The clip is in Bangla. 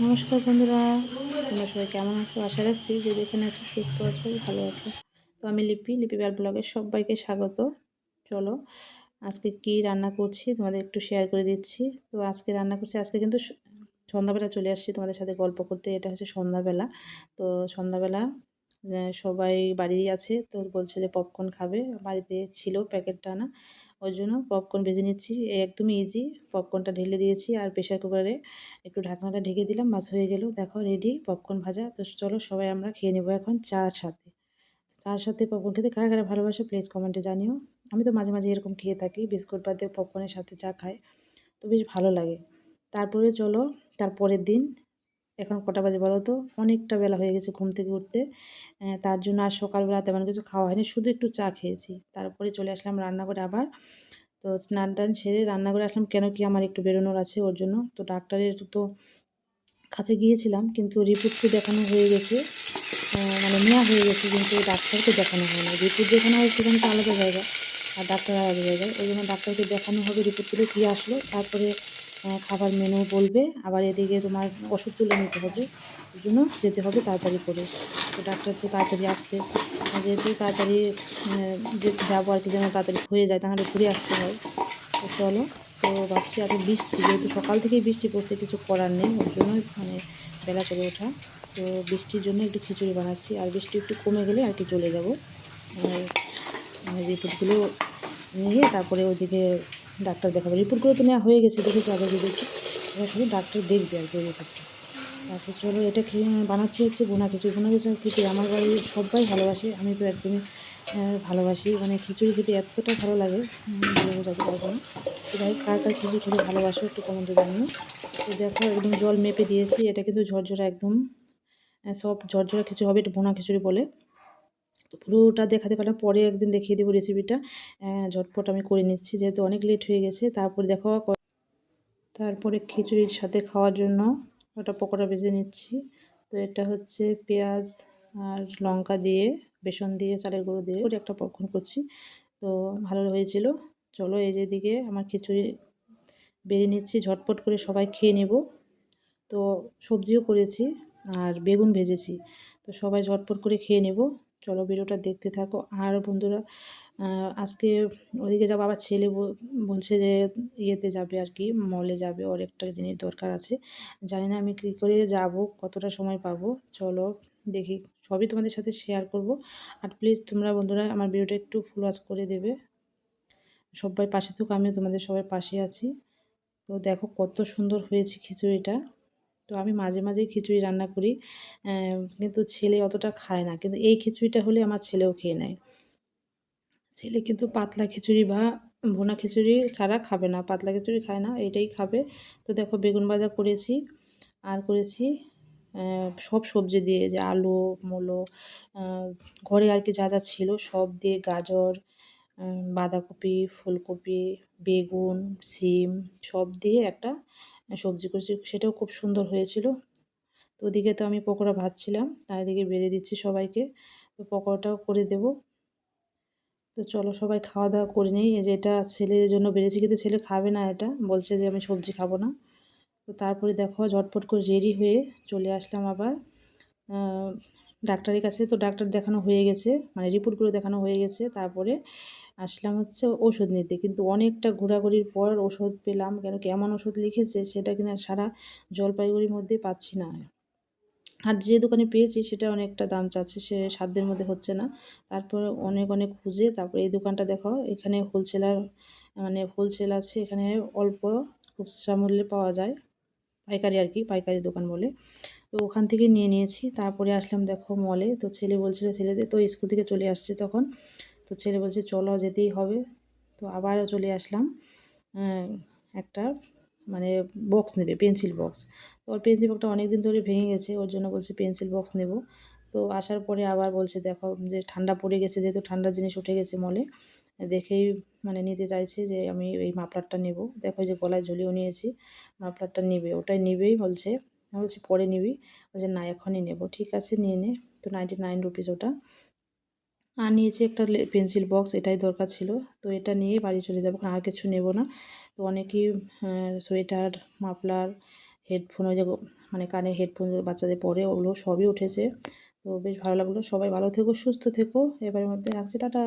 নমস্কার বন্ধুরা, তোমরা সবাই কেমন আছো? আশা রাখছি যে যেখানে আছো সুস্থ আছো, ভালো আছো। তো আমি লিপি লিপি বার ব্লগের সবাইকে স্বাগত। চলো, আজকে কি রান্না করছি তোমাদের একটু শেয়ার করে দিচ্ছি। তো আজকে রান্না করছি, আজকে কিন্তু সন্ধ্যাবেলা চলে আসছি তোমাদের সাথে গল্প করতে, এটা হচ্ছে সন্ধ্যাবেলা। তো সন্ধ্যাবেলা সবাই বাড়িই আছে। তো বলছে যে পপকর্ন খাবে। বাড়িতে ছিল প্যাকেটটা আনা ওই জন্য পপকর্ন ভেজে নিচ্ছি। একদমই ইজি পপকর্নটা ঢেলে দিয়েছি আর প্রেশার কুকারে একটু ঢাকনাটা ঢেকে দিলাম। মাছ হয়ে গেল। দেখো রেডি পপকর্ন ভাজা। তো চলো সবাই আমরা খেয়ে নেব এখন চার সাথে। চার সাথে পপকর্ন খেতে কারা কারা ভালোবাসে প্লিজ কমেন্টে জানিও। আমি তো মাঝে মাঝে এরকম খেয়ে থাকি। বিস্কুট বাদে পপকর্নের সাথে চা খাই। তো বেশ ভালো লাগে। তারপরে চলো তারপরের দিন এখন কটা বাজে বলো তো? অনেকটা বেলা হয়ে গেছে ঘুম থেকে উঠতে। তার জন্য আর সকালবেলা তেমন কিছু খাওয়া হয়নি, শুধু একটু চা খেয়েছি। তারপরে চলে আসলাম রান্না করে আবার। তো স্নান টান সেরে রান্না করে আসলাম, কেন কি আমার একটু বেরোনোর আছে ওর জন্য। তো ডাক্তারের তো কাছে গিয়েছিলাম, কিন্তু রিপোর্ট তো দেখানো হয়ে গেছে। মানে নেওয়া হয়ে গেছে, কিন্তু ডাক্তারকে দেখানো হয় না রিপোর্ট দেখানো হয় সেখানে তো আলাদা জায়গা, আর ডাক্তার আলাদা জায়গায় ওই জন্য ডাক্তারকে দেখানো হবে রিপোর্টগুলো কী আসলো। তারপরে খাবার মেনু বলবে। আবার এদিকে তোমার ওষুধ তুলে নিতে হবে। ওই জন্য যেতে হবে তাড়াতাড়ি করে। তো ডাক্তার তো তাড়াতাড়ি আসতে। যেহেতু তাড়াতাড়ি আহ, যে যাব আর কি যেন তাড়াতাড়ি হয়ে যায় তাহলে ঘুরে আসতে হয়। তো চলো তো ভাবছি আজকে বৃষ্টি যেহেতু সকাল থেকেই বৃষ্টি পড়ছে কিছু করার নেই। ওর জন্য মানে বেলা করে ওঠা। তো বৃষ্টির জন্য একটু খিচুড়ি বানাচ্ছি। আর বৃষ্টি একটু কমে গেলে আর কি চলে যাব। আর মানে রিপোর্টগুলো নিয়ে তারপরে ওইদিকে ডাক্তার দেখাবো। রিপোর্টগুলো তো নেওয়া হয়ে গেছে, দেখেছি আগে যদি এবার শুধু ডাক্তার দেখবে আর কি রিপোর্টটা। তারপর চলো, এটা খেয়ে বানাচ্ছি হচ্ছে বোনা খিচুড়ি। বোনা খিচুড়ি খিচুড়ি আমার বাড়ির সবাই ভালোবাসে, আমি তো একদমই ভালোবাসি। মানে খিচুড়ি খেতে এতটা ভালো লাগে বোঝাতে পারব না তো যাই কার কার খিচুড়ি খেতে ভালোবাসো একটু কমেন্টে জানিও। তো দেখো, একদম জল মেপে দিয়েছি, এটা কিন্তু ঝরঝরা একদম সব ঝরঝরা খিচুড়ি হবে, এটা বোনা খিচুড়ি বলে। তো পুরোটা দেখাতে পারলাম। পরে একদিন দেখিয়ে দেবো রেসিপিটা ঝটপট আমি করে নিচ্ছি, যেহেতু অনেক লেট হয়ে গেছে। তারপরে দেখো তারপরে খিচুড়ির সাথে খাওয়ার জন্য ওটা পকোড়া ভেজে নিচ্ছি। তো এটা হচ্ছে পেঁয়াজ আর লঙ্কা দিয়ে, বেসন দিয়ে, চালের গুঁড়ো দিয়ে ওটা একটা পপকর্ন করছি। তো ভালো হয়েছিল। চলো এই যে দিকে আমার খিচুড়ি বেরিয়ে নিচ্ছি। ঝটপট করে সবাই খেয়ে নেব। তো সবজিও করেছি আর বেগুন ভেজেছি। তো সবাই ঝটপট করে খেয়ে নেব। চলো ভিডিওটা দেখতে থাকো। আর বন্ধুরা আজকে ওদিকে যাব আবার ছেলে বলছে যে ইয়েতে যাবে আর কি মলে যাবে, ওর একটা জিনিস দরকার আছে। জানি না আমি কী করে যাব, কতটা সময় পাবো। চলো দেখি, সবই তোমাদের সাথে শেয়ার করব। আর প্লিজ তোমরা বন্ধুরা, আমার ভিডিওটা একটু ফুল ওয়াচ করে দেবে। সবাই পাশে থাকো, আমিও তোমাদের সবাই পাশে আছি। তো দেখো কত সুন্দর হয়েছে খিচুড়িটা। তো আমি মাঝে মাঝেই খিচুড়ি রান্না করি কিন্তু ছেলে অতটা খায় না। কিন্তু এই খিচুড়িটা হলে আমার ছেলেও খেয়ে নেয়। ছেলে কিন্তু পাতলা খিচুড়ি বা ভুনা খিচুড়ি ছাড়া খাবে না, পাতলা খিচুড়ি খায় না, এটাই খাবে। তো দেখো বেগুন ভাজা করেছি, আর করেছি সব সবজি দিয়ে যে আলু, মূলো ঘরে আর কি যা যা ছিল সব দিয়ে গাজর বাঁধাকপি, ফুলকপি, বেগুন, সিম সব দিয়ে একটা সবজি করেছি, সেটাও খুব সুন্দর হয়েছিল। তো ওদিকে তো আমি পকোড়া ভাজছিলাম আর এদিকে বেড়ে দিচ্ছি সবাইকে। তো পকোড়াটাও করে দেবো। তো চলো সবাই খাওয়া দাওয়া করে নিই। এই যে এটা ছেলের জন্য বেড়েছি, কিন্তু ছেলে খাবে না এটা। বলছে যে আমি সবজি খাব না। তো তারপরে দেখো ঝটপট করে রেডি হয়ে চলে আসলাম আবার। ডাক্তারের কাছে, তো ডাক্তার দেখানো হয়ে গেছে মানে রিপোর্টগুলো দেখানো হয়ে গেছে। তারপরে আসলাম হচ্ছে ওষুধ নিতে, কিন্তু অনেকটা ঘোরাঘুরির পর ওষুধ পেলাম, কেন কি এমন ওষুধ লিখেছে সেটা কিনা সারা জলপাইগুড়ির মধ্যে পাচ্ছি না। আর যে দোকানে পেয়েছি সেটা অনেকটা দাম চাচ্ছে, সে সাধ্যের মধ্যে হচ্ছে না। তারপর অনেক অনেক খুঁজে, তারপর এই দোকানটা দেখো, এখানে হোলসেলার মানে হোলসেল আছে, এখানে অল্প খুচরা মূল্যে পাওয়া যায়, পাইকারি আর কি, পাইকারি দোকান বলে। তো ওখান থেকে নিয়ে নিয়েছি। তারপরে আসলাম দেখো মলে তো ছেলে বলছিল ছেলেদের তো স্কুল থেকে চলে আসছে তখন। তো ছেলে বলছে, চলো যেতেই হবে। তো আবারও চলে আসলাম। একটা মানে বক্স নেবে পেন্সিল বক্স তো ওর পেন্সিল বক্সটা অনেক দিন ধরে ভেঙে গেছে। ওর জন্য বলছে পেন্সিল বক্স নেব। তো আসার পরে আবার বলছে, দেখো যে ঠান্ডা পড়ে গেছে, যেহেতু ঠান্ডা জিনিস উঠে গেছে মলে দেখেই মানে নিতে চাইছে যে আমি এই মাফলারটা নেব। দেখো যে গলায় ঝুলিয়েও নিয়েছি, মাফলারটা নেবে, ওটাই নেবেই বলছে। আমি বলছি, পরে নিবি। বলছে, না, এখনই নেব। ঠিক আছে, নিয়ে নে। তো নাইনটি নাইন রুপিস ওটা। আর নিয়েছি একটা পেন্সিল বক্স এটাই দরকার ছিল। তো এটা নিয়ে বাড়ি চলে যাব আর কিছু নেব না। তো অনেকেই সোয়েটার, মাফলার, হেডফোন, ওই যে মানে কানে হেডফোন বাচ্চাদের পরে, ওগুলো সবই উঠেছে। তো বেশ ভালো লাগল। সবাই ভালো থেকো, সুস্থ থেকো। এবারের মধ্যে রাখছি, টাটা।